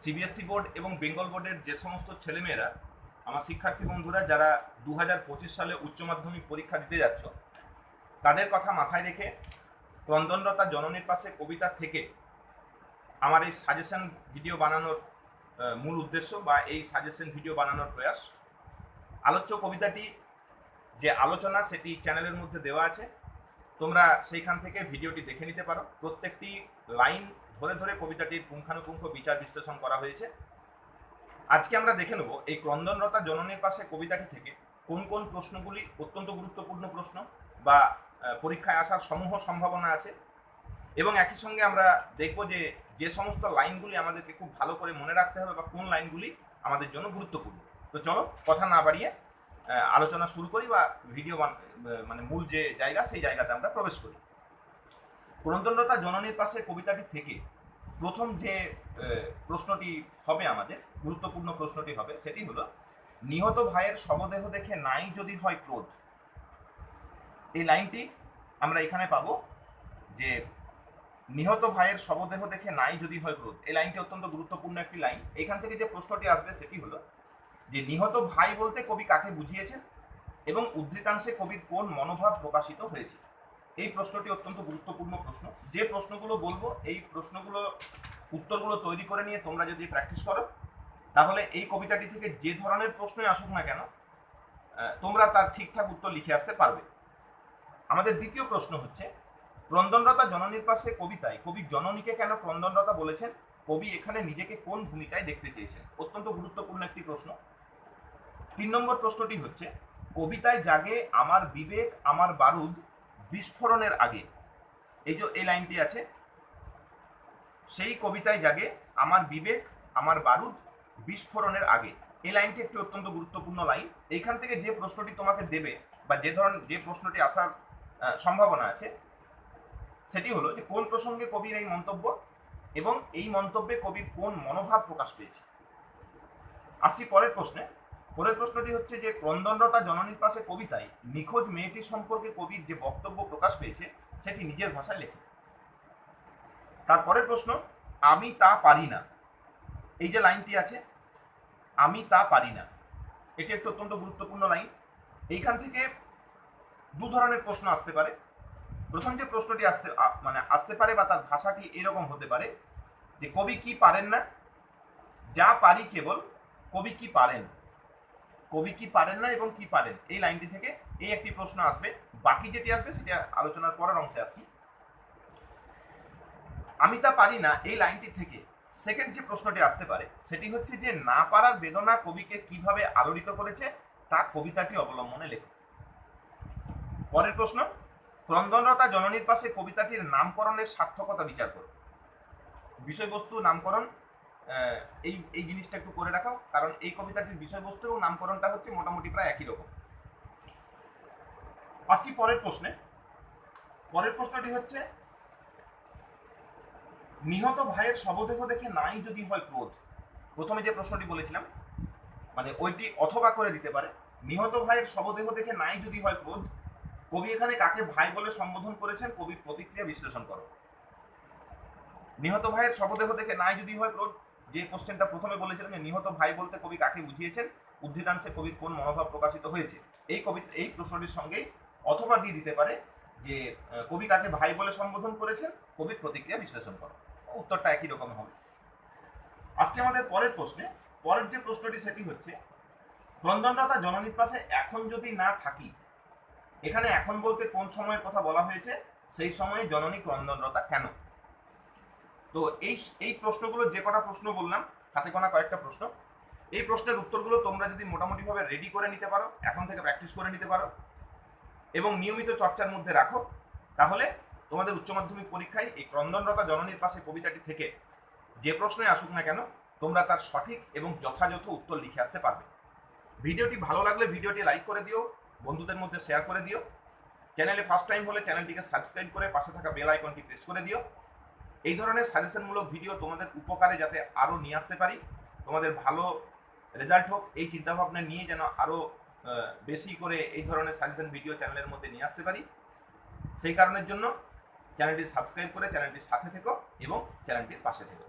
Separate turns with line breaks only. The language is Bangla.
সিবিএসসি বোর্ড এবং বেঙ্গল বোর্ডের যে সমস্ত ছেলেমেয়েরা, আমার শিক্ষার্থী বন্ধুরা, যারা দু হাজার পঁচিশ সালে উচ্চ মাধ্যমিক পরীক্ষা দিতে যাচ্ছ, তাদের কথা মাথায় রেখে ক্রন্দনরতা জননীর পাশে কবিতা থেকে আমার এই সাজেশন ভিডিও বানানোর মূল উদ্দেশ্য বা এই সাজেশন ভিডিও বানানোর প্রয়াস। আলোচ্য কবিতাটি যে আলোচনা, সেটি চ্যানেলের মধ্যে দেওয়া আছে। তোমরা সেইখান থেকে ভিডিওটি দেখে নিতে পারো। প্রত্যেকটি লাইন ধরে ধরে কবিতাটির পুঙ্খানুপুঙ্খ বিচার বিশ্লেষণ করা হয়েছে। আজকে আমরা দেখে নেব এই ক্রন্দনরতা জননীর পাশে কবিতাটি থেকে কোন কোন প্রশ্নগুলি অত্যন্ত গুরুত্বপূর্ণ প্রশ্ন বা পরীক্ষায় আসার সমূহ সম্ভাবনা আছে এবং একই সঙ্গে আমরা দেখব যে যে সমস্ত লাইনগুলি আমাদেরকে খুব ভালো করে মনে রাখতে হবে বা কোন লাইনগুলি আমাদের জন্য গুরুত্বপূর্ণ। তো চলো কথা না বাড়িয়ে আলোচনা শুরু করি বা ভিডিও মানে মূল যে জায়গা, সেই জায়গাতে আমরা প্রবেশ করি। পুরন্দরতা জননীর পাশে কবিতাটি থেকে প্রথম যে প্রশ্নটি হবে আমাদের, গুরুত্বপূর্ণ প্রশ্নটি হবে, সেটি হলো, নিহত ভাইয়ের শবদেহ দেখে নাই যদি হয় ক্রোধ। এই লাইনটি আমরা এখানে পাবো যে, নিহত ভাইয়ের শবদেহ দেখে নাই যদি হয় ক্রোধ। এই লাইনটি অত্যন্ত গুরুত্বপূর্ণ একটি লাইন। এখান থেকে যে প্রশ্নটি আসবে সেটি হলো, যে নিহত ভাই বলতে কবি কাকে বুঝিয়েছেন এবং উদ্ধৃতাংশে কবির কোন মনোভাব প্রকাশিত হয়েছে? এই প্রশ্নটি অত্যন্ত গুরুত্বপূর্ণ প্রশ্ন। যে প্রশ্নগুলো বলব, এই প্রশ্নগুলো, উত্তরগুলো তৈরি করে নিয়ে তোমরা যদি প্র্যাকটিস করো, তাহলে এই কবিতাটি থেকে যে ধরনের প্রশ্নই আসুক না কেন তোমরা তার ঠিকঠাক উত্তর লিখে আসতে পারবে। আমাদের দ্বিতীয় প্রশ্ন হচ্ছে ক্রন্দনরতা জননীর পাশে কবিতায়, কবি জননীকে কেন ক্রন্দনরতা বলেছেন? কবি এখানে নিজেকে কোন ভূমিকায় দেখতে চেয়েছেন? অত্যন্ত গুরুত্বপূর্ণ একটি প্রশ্ন। তিন নম্বর প্রশ্নটি হচ্ছে, কবিতায় জাগে আমার বিবেক, আমার বারুদ বিস্ফোরণের আগে। এই যে এই লাইনটি আছে, সেই কবিতায় জাগে, আমার বিবেক, আমার বারুদ বিস্ফোরণের আগে। এই লাইনটি একটি অত্যন্ত গুরুত্বপূর্ণ লাইন। এইখান থেকে যে প্রশ্নটি তোমাকে দেবে বা যে ধরন, যে প্রশ্নটি আসার সম্ভাবনা আছে, সেটি হলো যে কোন প্রসঙ্গে কবির এই মন্তব্য এবং এই মন্তব্যে কবির কোন মনোভাব প্রকাশ পেয়েছে? আসছি পরের প্রশ্নে। পরের প্রশ্নটি হচ্ছে যে ক্রন্দনরতা জননীর পাশে কবিতায় নিখোঁজ মেয়েটির সম্পর্কে কবির যে বক্তব্য প্রকাশ পেয়েছে, সেটি নিজের ভাষায় লেখে। তারপরের প্রশ্ন, আমি তা পারি না। এই যে লাইনটি আছে, আমি তা পারি না। এটি একটি অত্যন্ত গুরুত্বপূর্ণ লাইন। এইখান থেকে দু ধরনের প্রশ্ন আসতে পারে। প্রথম যে প্রশ্নটি আসতে মানে আসতে পারে বা তার ভাষাটি এরকম হতে পারে যে, কবি কি পারেন না? যা পারি কেবল, কবি কি পারেন? কবি কি পারেন না এবং কি পারেন? এই লাইনটি থেকে এই একটি প্রশ্ন আসবে। বাকি যেটি আসবে সেটা আলোচনার পরের অংশে আসছি। আমি তা পারি না, এই লাইনটি থেকে। সেকেন্ড যে প্রশ্নটি আসতে পারে, সেটি হচ্ছে যে না পারার বেদনা কবিকে কীভাবে আলোড়িত করেছে, তা কবিতাটি অবলম্বনে লেখো। পরের প্রশ্ন ক্রন্দনরতা জননীর পাশে কবিতাটির নামকরণের সার্থকতা বিচার করো। বিষয়বস্তু নামকরণ এই এই জিনিসটা একটু করে রাখো কারণ এই কবিতাটির বিষয়বস্তু এবং নামকরণটা হচ্ছে মোটামুটি প্রায় একই রকম। আসছি পরের প্রশ্নে। পরের প্রশ্নটি হচ্ছে, নিহত ভাইয়ের শবদেহ দেখে নাই যদি হয় ক্রোধ। প্রথমে যে প্রশ্নটি বলেছিলাম মানে ওইটি অথবা করে দিতে পারে, নিহত ভাইয়ের শবদেহ দেখে নাই যদি হয় ক্রোধ, কবি এখানে কাকে ভাই বলে সম্বোধন করেছেন কবির প্রতিক্রিয়া বিশ্লেষণ করো। নিহত ভাইয়ের শবদেহ দেখে নাই যদি হয় ক্রোধ যে কোশ্চেনটা প্রথমে বলেছিলাম যে নিহত ভাই বলতে কবি কাকে বুঝিয়েছেন? উদ্ধৃতাংশে কবির কোন মনোভাব প্রকাশিত হয়েছে? এই কবি এই প্রশ্নটির সঙ্গেই অথবা দিয়ে দিতে পারে যে কবি কাকে ভাই বলে সম্বোধন করেছেন? কবির প্রতিক্রিয়া বিশ্লেষণ করো। উত্তরটা একই রকম হবে। আসছে আমাদের পরের প্রশ্নে। পরের যে প্রশ্নটি সেটি হচ্ছে ক্রন্দনরতা জননীর পাশে এখন যদি না থাকি, এখানে এখন বলতে কোন সময়ের কথা বলা হয়েছে? সেই সময়ে জননী ক্রন্দনরতা কেন? তো এই এই প্রশ্নগুলো যে কটা প্রশ্ন বললাম হাতে গোনা কয়েকটা প্রশ্ন। এই প্রশ্নের উত্তরগুলো তোমরা যদি মোটামুটিভাবে রেডি করে নিতে পারো, এখন থেকে প্র্যাকটিস করে নিতে পারো, এবং নিয়মিত চর্চার মধ্যে রাখো, তাহলে তোমাদের উচ্চ মাধ্যমিক পরীক্ষায় এই ক্রন্দনরতা জননীর পাশে কবিতাটি থেকে যে প্রশ্নই আসুক না কেন, তোমরা তার সঠিক এবং যথাযথ উত্তর লিখে আসতে পারবে। ভিডিওটি ভালো লাগলে ভিডিওটি লাইক করে দিও, বন্ধুদের মধ্যে শেয়ার করে দিও। চ্যানেলে ফার্স্ট টাইম হলে চ্যানেলটিকে সাবস্ক্রাইব করে পাশে থাকা বেল আইকনটি প্রেস করে দিও। এই ধরনের সাজেশনমূলক ভিডিও তোমাদের উপকারে যাতে আরও নিয়ে আসতে পারি। তোমাদের ভালো রেজাল্ট হোক, এই চিন্তাভাবনা নিয়ে যেন আরও বেশি করে এই ধরনের সাজেশন ভিডিও চ্যানেলের মধ্যে নিয়ে আসতে পারি। সেই কারণের জন্য চ্যানেলটি সাবস্ক্রাইব করে চ্যানেলটির সাথে থেকো এবং চ্যানেলটির পাশে থেকো।